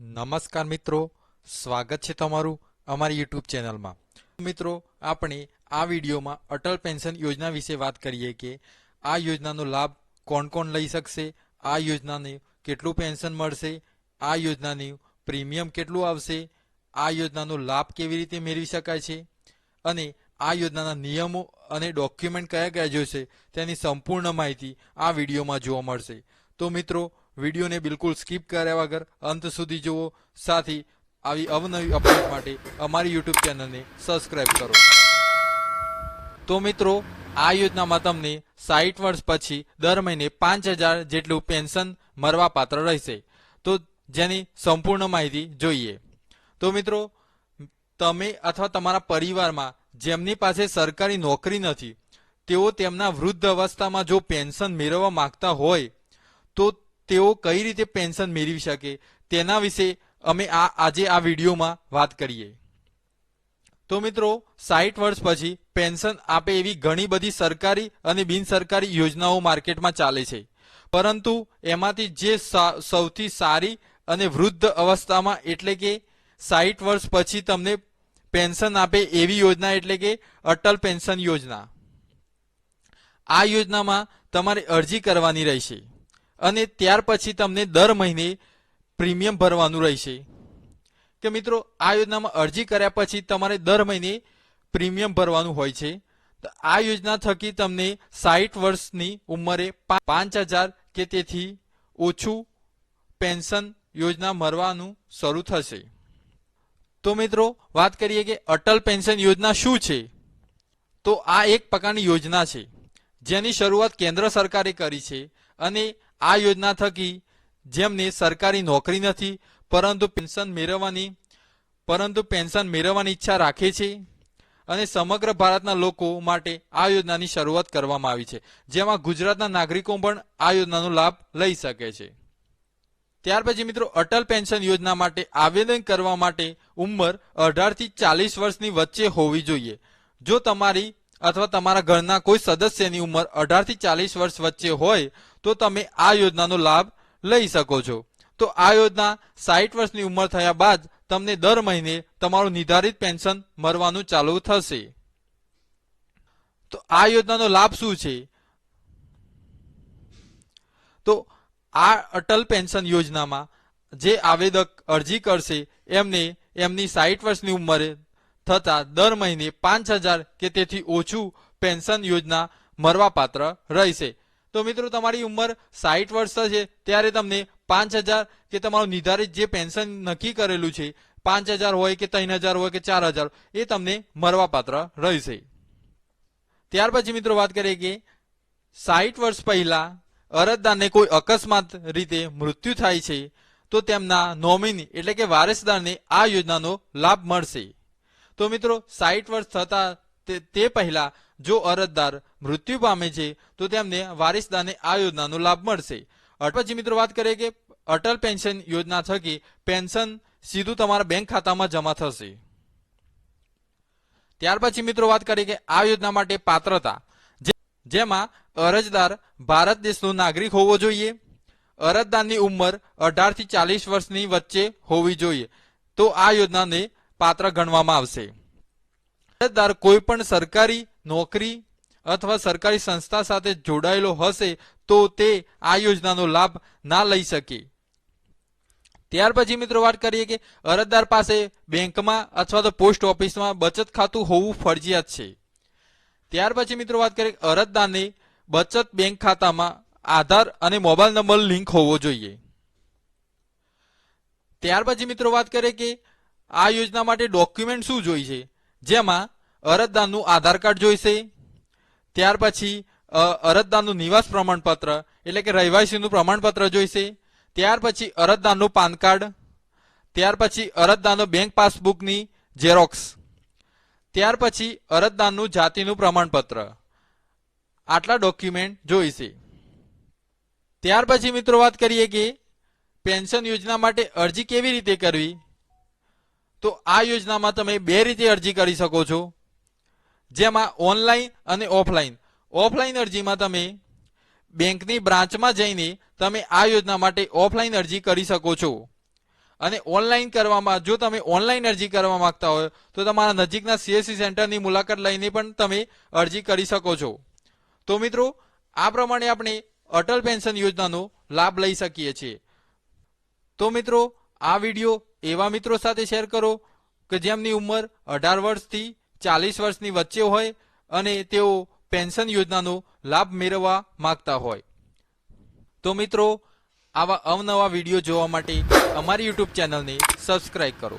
નમસ્કાર મિત્રો, સ્વાગત છે તમારું અમારી યુટ્યુબ ચેનલમાં. મિત્રો, આપણે આ વિડીયોમાં અટલ પેન્શન યોજના વિશે વાત કરીએ કે આ યોજનાનો લાભ કોણ કોણ લઈ શકશે, આ યોજનાને કેટલું પેન્શન મળશે, આ યોજનાની પ્રીમિયમ કેટલું આવશે, આ યોજનાનો લાભ કેવી રીતે મેળવી શકાય છે અને આ યોજનાના નિયમો અને ડોક્યુમેન્ટ કયા કયા જોઈશે તેની સંપૂર્ણ માહિતી આ વિડીયોમાં જોવા મળશે. તો મિત્રો વિડીયોને બિલકુલ સ્કીપ કર્યા વગર અંત સુધી જુઓ. સાથે આવી અવનવી અપડેટ માટે અમારી યુટ્યુબ ચેનલને સબસ્ક્રાઇબ કરો. તો મિત્રો, આ યોજનામાં તમને સાઠ વર્ષ પછી દર મહિને પાંચ હજાર જેટલું પેન્શન મળવા પાત્ર રહેશે. તો જેની સંપૂર્ણ માહિતી જોઈએ. તો મિત્રો, તમે અથવા તમારા પરિવારમાં જેમની પાસે સરકારી નોકરી નથી, તેઓ તેમના વૃદ્ધ અવસ્થામાં જો પેન્શન મેળવવા માંગતા હોય, તો તેઓ કઈ રીતે પેન્શન મેળવી શકે તેના વિશે અમે આ આજે આ વિડીયોમાં વાત કરીએ. તો મિત્રો સાઠ વર્ષ પછી પેન્શન આપે એવી ઘણી બધી સરકારી અને બિનસરકારી યોજનાઓ માર્કેટમાં ચાલે છે. પરંતુ એમાંથી જે સૌથી સારી અને વૃદ્ધ અવસ્થામાં એટલે કે સાઠ વર્ષ પછી તમને પેન્શન આપે એવી યોજના એટલે કે અટલ પેન્શન યોજના. આ યોજનામાં તમારે અરજી કરવાની રહેશે. અને ત્યાર પછી તમને દર મહિને પ્રીમિયમ ભરવાનું રહેશે. કે મિત્રો, આ યોજનામાં અરજી કર્યા પછી તમારે દર મહિને પ્રીમિયમ ભરવાનું હોય છે. તો આ યોજના થકી તમને સાઠ વર્ષની ઉંમરે પાંચ હજાર કે તેથી ઓછું પેન્શન યોજના મળવાનું શરૂ થશે. તો મિત્રો, વાત કરીએ કે અટલ પેન્શન યોજના શું છે? તો આ એક પ્રકારની યોજના છે. જેની શરૂઆત કેન્દ્ર સરકારે કરી છે અને આ યોજના થકી જેમને સરકારી નોકરી નથી, પરંતુ પેન્શન મેળવવાની, પરંતુ પેન્શન મેળવવાની ઈચ્છા રાખે છે અને સમગ્ર ભારતના લોકો માટે આ યોજનાની શરૂઆત કરવામાં આવી છે, જેમાં ગુજરાતના નાગરિકો પણ આ યોજનાનો લાભ લઈ શકે છે. ત્યાર પછી મિત્રો, અટલ પેન્શન યોજના માટે આવેદન કરવા માટે ઉંમર અઢારથી ચાલીસ વર્ષની વચ્ચે હોવી જોઈએ. જો તમારી અથવા તમારા ઘરના કોઈ સદસ્યની ઉંમર અઢારથી ચાલીસ વર્ષ વચ્ચે હોય, તો તમે આ યોજનાનો લાભ લઈ શકો છો. તો આ યોજના સાઠ વર્ષની ઉંમર થયા બાદ તમને દર મહિને તમારું નિર્ધારિત પેન્શન મળવાનું ચાલુ થશે. તો આ યોજનાનો લાભ શું છે? તો આ અટલ પેન્શન યોજનામાં જે આવેદક અરજી કરશે, એમને એમની સાઠ વર્ષની ઉંમરે થતા દર મહિને પાંચ હજાર કે તેથી ઓછું પેન્શન યોજના મળવાપાત્ર રહેશે. તો મિત્રો, તમારી ઉંમર સાઠ વર્ષ થશે, ત્યારે તમને પાંચ હજાર કે તમારું નિર્ધારિત જે પેન્શન નક્કી કરેલું છે, પાંચ હજાર હોય કે ત્રણ હજાર હોય કે ચાર હજાર, એ તમને મળવાપાત્ર રહેશે. ત્યાર પછી મિત્રો વાત કરીએ કે સાઠ વર્ષ પહેલા અરજદારને કોઈ અકસ્માત રીતે મૃત્યુ થાય છે, તો તેમના નોમિની એટલે કે વારસદારને આ યોજનાનો લાભ મળશે. તો મિત્રો સાઠ વર્ષ થતા તે પહેલા જો અરજદાર મૃત્યુ પામે છે, તો તેમને વારિસદારને આ યોજનાનો લાભ મળશે. પછી મિત્રો વાત કરીએ કે અટલ પેન્શન યોજના થકી પેન્શન સીધું તમારા બેંક ખાતામાં જમા થશે. ત્યાર પછી મિત્રો વાત કરીએ કે આ યોજના માટે પાત્રતા. જેમાં અરજદાર ભારત દેશનો નાગરિક હોવો જોઈએ, અરજદારની ઉંમર અઢારથી ચાલીસ વર્ષની વચ્ચે હોવી જોઈએ. તો આ યોજનાને પાત્ર ગણવામાં આવશે. અરજદાર કોઈ પણ સરકારી નોકરી અથવા સરકારી સંસ્થા સાથે જોડાયેલો હશે તો તે આ યોજનાનો લાભ ના લઈ શકે. ત્યાર પછી મિત્રો વાત કરીએ કે અરજદાર પાસે બેંકમાં અથવા તો પોસ્ટ ઓફિસમાં બચત ખાતું હોવું ફરજિયાત છે. ત્યાર પછી મિત્રો વાત કરીએ અરજદારને બચત બેંક ખાતામાં આધાર અને મોબાઈલ નંબર લિંક હોવો જોઈએ. ત્યાર પછી મિત્રો વાત કરીએ કે આ યોજના માટે ડોક્યુમેન્ટ શું જોઈશે? જેમાં અરજદારનું આધાર કાર્ડ જોઈશે, ત્યાર પછી અરજદારનું નિવાસ પ્રમાણપત્ર, એટલે કે રહેવાસીનું પ્રમાણપત્ર જોઈશે, ત્યાર પછી અરજદારનું પાન કાર્ડ, ત્યાર પછી અરજદારનો બેંક પાસબુકની ઝેરોક્સ ત્યાર પછી અરજદારનું જાતિનું પ્રમાણપત્ર. આટલા ડોક્યુમેન્ટ જોઈશે. ત્યાર પછી મિત્રો વાત કરીએ કે પેન્શન યોજના માટે અરજી કેવી રીતે કરવી? તો આ યોજનામાં તમે બે રીતે અરજી કરી શકો છો. જેમાં ઓનલાઈન અને ઓફલાઈન. ઓફલાઈન અરજીમાં તમે બેંકની બ્રાન્ચમાં જઈને તમે આ યોજના માટે ઓફલાઈન અરજી કરી શકો છો. અને ઓનલાઈન કરવામાં, જો તમે ઓનલાઈન અરજી કરવા માંગતા હોય, તો તમારા નજીકના સીએસસી સેન્ટરની મુલાકાત લઈને પણ તમે અરજી કરી શકો છો. તો મિત્રો, આ પ્રમાણે આપણે અટલ પેન્શન યોજનાનો લાભ લઈ શકીએ છીએ. તો મિત્રો, આ વીડિયો એવા મિત્રો સાથે શેર કરો કે જેમની ઉંમર અઢાર વર્ષથી ચાલીસ વર્ષની વચ્ચે હોય અને તેઓ પેન્શન યોજનાનો લાભ મેળવવા માંગતા હોય. તો મિત્રો, આવા અવનવા વીડિયો જોવા માટે અમારી યુટ્યુબ ચેનલને સબસ્ક્રાઇબ કરો.